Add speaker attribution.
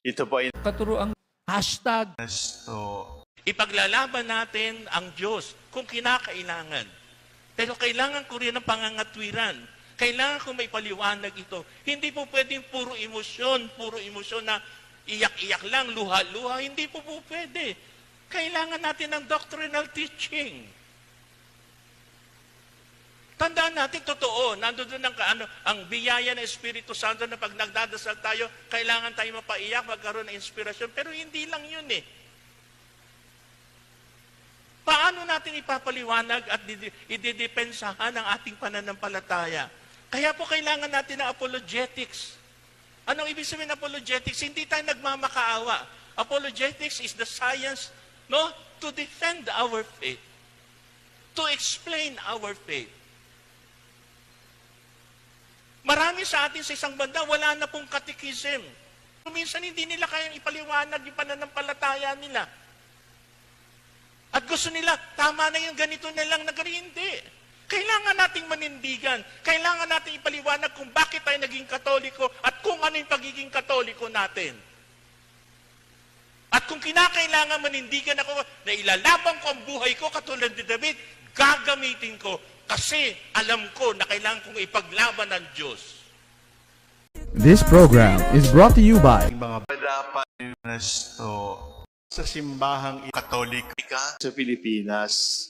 Speaker 1: Ito po ay
Speaker 2: katuruang hashtag
Speaker 1: Nesto.
Speaker 3: Ipaglalaban natin ang Diyos kung kinakailangan. Pero kailangan ko rin ng pangangatwiran. Kailangan ko may paliwanag ito. Hindi po pwedeng puro emosyon, puro emosyon na iyak-iyak lang, luha-luha. Hindi po po pwede. Kailangan natin ng doctrinal teaching. Tandaan natin, totoo, nandoon ang, ano, ang biyaya ng Espiritu Santo na pag nagdadasal tayo, kailangan tayo mapaiyak, magkaroon ng inspirasyon. Pero hindi lang yun eh. Paano natin ipapaliwanag at ididepensahan ang ating pananampalataya? Kaya po kailangan natin ng apologetics. Anong ibig sabihin ng apologetics? Hindi tayo nagmamakaawa. Apologetics is the science no, to defend our faith. To explain our faith. Marami sa atin sa isang banda, wala na pong katikism. Minsan hindi nila kayang ipaliwanag yung pananampalataya nila. At gusto nila, tama na yung ganito na lang na. Hindi. Kailangan nating manindigan. Kailangan nating ipaliwanag kung bakit tayo naging katoliko at kung ano yung pagiging katoliko natin. At kung kinakailangan manindigan ako na ilalaban ko ang buhay ko katulad ni David, gagamitin ko kasi alam ko na kailangan kong ipaglaban ng Diyos.
Speaker 4: This program is brought to you by
Speaker 1: Mga dapat sa simbahang katolik
Speaker 5: sa Pilipinas.